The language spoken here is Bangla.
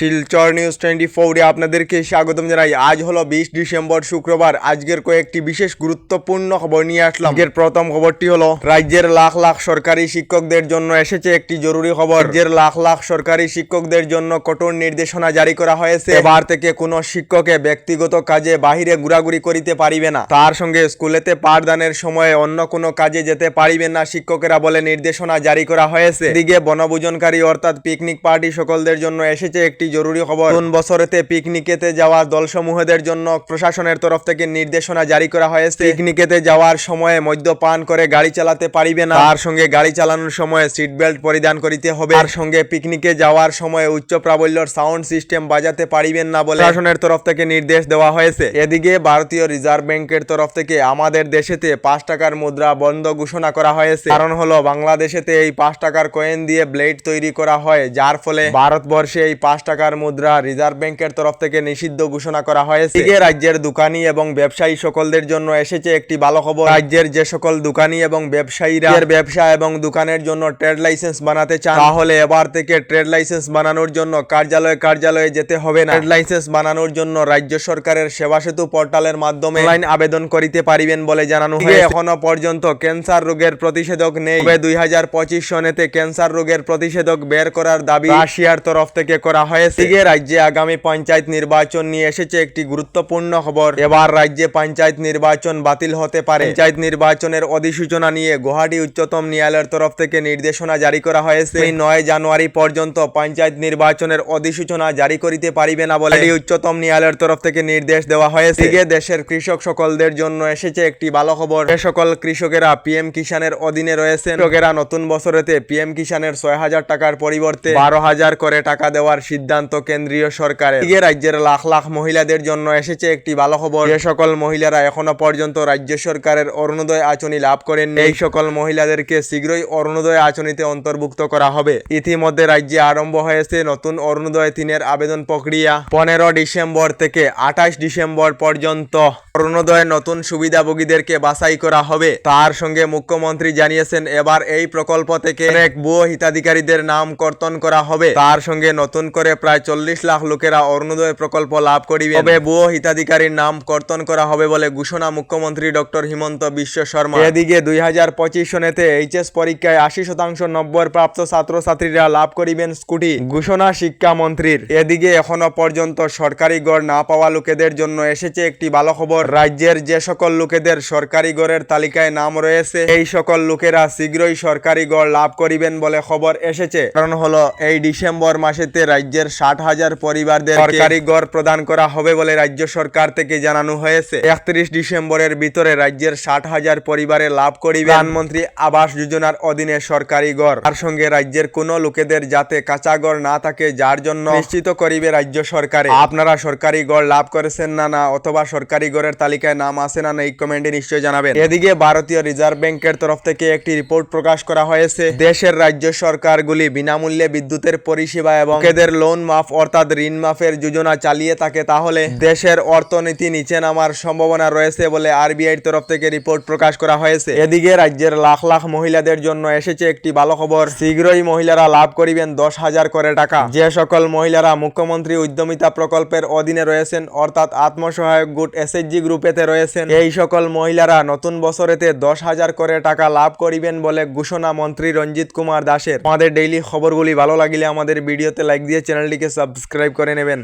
শিলচর নিউজ টোয়েন্টি ফোরে আপনাদেরকে স্বাগতম জানাই। আজ হলো বিশ ডিসেম্বর শুক্রবার। আজকের কয়েকটি বিশেষ গুরুত্বপূর্ণ খবর নিয়ে আসলাম। আজকের প্রথম খবরটি হলো, রাজ্যের লাখ লাখ সরকারি শিক্ষকদের জন্য এসেছে একটি জরুরি খবর। রাজ্যের লাখ লাখ সরকারি শিক্ষকদের জন্য কঠোর নির্দেশনা জারি করা হয়েছে। এবার থেকে কোনো শিক্ষকে ব্যক্তিগত কাজে বাহিরে ঘোরাঘুরি করিতে পারিবে না। তার সঙ্গে স্কুলেতে পাঠদানের সময়ে অন্য কোনো কাজে যেতে পারিবেন না, শিক্ষকেরা বলে নির্দেশনা জারি করা হয়েছে। এদিকে বনভোজনকারী অর্থাৎ পিকনিক পার্টি সকলদের জন্য এসেছে একটি জরুরি খবর। নতুন বছরেতে পিকনিকেতে যাওয়া দলসমূহদের জন্য প্রশাসনের তরফ থেকে নির্দেশনা জারি করা হয়েছে। পিকনিকেতে যাওয়ার সময়ে মদ্যপান করে গাড়ি চালাতে পারিবে না। তার সঙ্গে গাড়ি চালানোর সময় সিট বেল্ট পরিধান করিতে হবে। তার সঙ্গে পিকনিকে যাওয়ার সময় উচ্চ প্রাবল্যর সাউন্ড সিস্টেম বাজাতে পারিবেন না বলে প্রশাসনের তরফ থেকে নির্দেশ দেওয়া হয়েছে। এদিকে ভারতীয় রিজার্ভ ব্যাংকের তরফ থেকে আমাদের দেশেতে পাঁচ টাকার মুদ্রা বন্ধ ঘোষণা করা হয়েছে। কারণ হলো বাংলাদেশেতে এই পাঁচ টাকার কয়েন দিয়ে ব্লেড তৈরি করা হয় যার ফলে ভারতবর্ষে এই পাঁচ টাকার মুদ্রা রিজার্ভ ব্যাংকের তরফ থেকে নিষিদ্ধ ঘোষণা করা হয়েছে। এদিকে রাজ্যের দোকানি এবং ব্যবসায়ী সকলদের জন্য এসেছে একটি ভালো খবর। রাজ্যের যে সকল দোকানি এবং ব্যবসায়ীরা ব্যবসা এবং দোকানের জন্য ট্রেড লাইসেন্স বানাতে চান তাহলে এবার থেকে ট্রেড লাইসেন্স বানানোর জন্য কার্যালয়ে কার্যালয়ে যেতে হবে না। ট্রেড লাইসেন্স বানানোর জন্য রাজ্য সরকারের সেবা সেতু পোর্টালের মাধ্যমে অনলাইন আবেদন করিতে পারিবেন বলে জানানো হয়েছে। এখনও পর্যন্ত ক্যান্সার রোগের প্রতিষেধক নেই। তবে দুই হাজার পঁচিশ সনেতে ক্যান্সার রোগের প্রতিষেধক বের করার দাবি রাশিয়ার তরফ থেকে করা হয়েছে। রাজ্যে আগামী পঞ্চায়েত নির্বাচন নিয়ে এসেছে একটি গুরুত্বপূর্ণ খবর। এবার রাজ্যে পঞ্চায়েত নির্বাচন বাতিল হতে পারে। পঞ্চায়েত নির্বাচনের অধিসূচনা নিয়ে গুয়াহাটি উচ্চতম ন্যায়ালয়ের তরফ থেকে নির্দেশনা জারি করা হয়েছে। নয় জানুয়ারি পর্যন্ত পঞ্চায়েত নির্বাচনের অধিসূচনা জারি করিতে পারিবে না বলে উচ্চতম ন্যায়ালয়ের তরফ থেকে নির্দেশ দেওয়া হয়েছে। দেশের কৃষক সকলদের জন্য এসেছে একটি ভালো খবর। যে সকল কৃষকেরা পিএম কিষানের অধীনে রয়েছেন, কৃষকেরা নতুন বছরেতে পিএম কিষানের ছয় হাজার টাকার পরিবর্তে বারো হাজার করে টাকা দেওয়ার সিদ্ধান্ত কেন্দ্রীয় সরকারের। এদিকে রাজ্যের লাখ লাখ মহিলাদের জন্য এসেছে একটি ভালো খবর। যে সকল মহিলারা এখনও পর্যন্ত রাজ্য সরকারের অরুণোদয় আচনি লাভ করেন এই সকল মহিলাদেরকে শীঘ্রই অরুণোদয় আচনিতে অন্তর্ভুক্ত করা হবে। ইতিমধ্যে রাজ্যে আরম্ভ হয়েছে নতুন অরুণোদয় তিনের আবেদন প্রক্রিয়া। পনেরো ডিসেম্বর থেকে আঠাশ ডিসেম্বর পর্যন্ত অরুণোদয়ের নতুন সুবিধাভোগীদেরকে বাছাই করা হবে। তার সঙ্গে মুখ্যমন্ত্রী জানিয়েছেন, এবার এই প্রকল্প থেকে অনেক ভুয়ো হিতাধিকারীদের নাম কর্তন করা হবে। তার সঙ্গে নতুন করে প্রায় চল্লিশ লাখ লোকেরা অরুণোদয় প্রকল্প লাভ করিবে তবে ভুয়ো হিতাধিকারীর নাম কর্তন করা হবে বলে ঘোষণা মুখ্যমন্ত্রী ডক্টর হিমন্ত বিশ্ব শর্মা। এদিকে দুই হাজার পঁচিশ সনেতে এইচএস পরীক্ষায় আশি শতাংশ নম্বর প্রাপ্ত ছাত্রছাত্রীরা লাভ করিবেন স্কুটি, ঘোষণা শিক্ষামন্ত্রীর এদিকে এখনও পর্যন্ত সরকারি গড় না পাওয়া লোকেদের জন্য এসেছে একটি ভালো খবর রাজ্যের যে সকল লোকেদের সরকারি গড়ের তালিকায় নাম রয়েছে, এই সকল লোকেরা শীঘ্রই সরকারি গড় লাভ করিবেন বলে খবর এসেছে। কারণ হলো এই ডিসেম্বর মাসেতে রাজ্যের ষাট হাজার পরিবারদের সরকারি গড় প্রদান করা হবে বলে রাজ্য সরকার থেকে জানানো হয়েছে। একত্রিশ ডিসেম্বরের ভিতরে রাজ্যের ষাট হাজার পরিবারে লাভ করিবে। প্রধানমন্ত্রী আবাস যোজনার অধীনে সরকারি গড়। তার সঙ্গে রাজ্যের কোনো লোকেদের যাতে কাঁচা গড় না থাকে, যার জন্য নিশ্চিত করিবে রাজ্য সরকারে। আপনারা সরকারি গড় লাভ করেছেন না না, অথবা সরকারি গড়ের তালিকায় নাম আছে না না, এই কমেন্টে নিশ্চয় জানাবেন। এদিকে ভারতীয় রিজার্ভ ব্যাংকের তরফ থেকে একটি রিপোর্ট প্রকাশ করা হয়েছে। দেশের রাজ্য সরকারগুলি বিনামূল্যে বিদ্যুতের পরিষেবা এবং লোকেদের মাফ অর্থাৎ ঋণ মাফের যোজনা চালিয়ে থাকে, তাহলে দেশের অর্থনীতি নিচে নামার সম্ভাবনা রয়েছে বলে আরবিআই তরফ থেকে রিপোর্ট প্রকাশ করা হয়েছে। এদিকে রাজ্যের লাখ লাখ মহিলাদের জন্য এসেছে একটি ভালো খবর। শীঘ্রই মহিলারা লাভ করিবেন দশ হাজার করে টাকা। যে সকল মহিলারা মুখ্যমন্ত্রী উদ্যমিতা প্রকল্পের অধীনে রয়েছেন, অর্থাৎ আত্মসহায়ক গুট এসএইচজি গ্রুপেতে রয়েছেন, এই সকল মহিলারা নতুন বছরেতে দশ হাজার করে টাকা লাভ করিবেন বলে ঘোষণা মন্ত্রী রঞ্জিত কুমার দাসের। আমাদের ডেইলি খবরগুলি ভালো লাগিলে আমাদের ভিডিওতে লাইক দিয়ে চ্যানেলটিকে সাবস্ক্রাইব করে নেবেন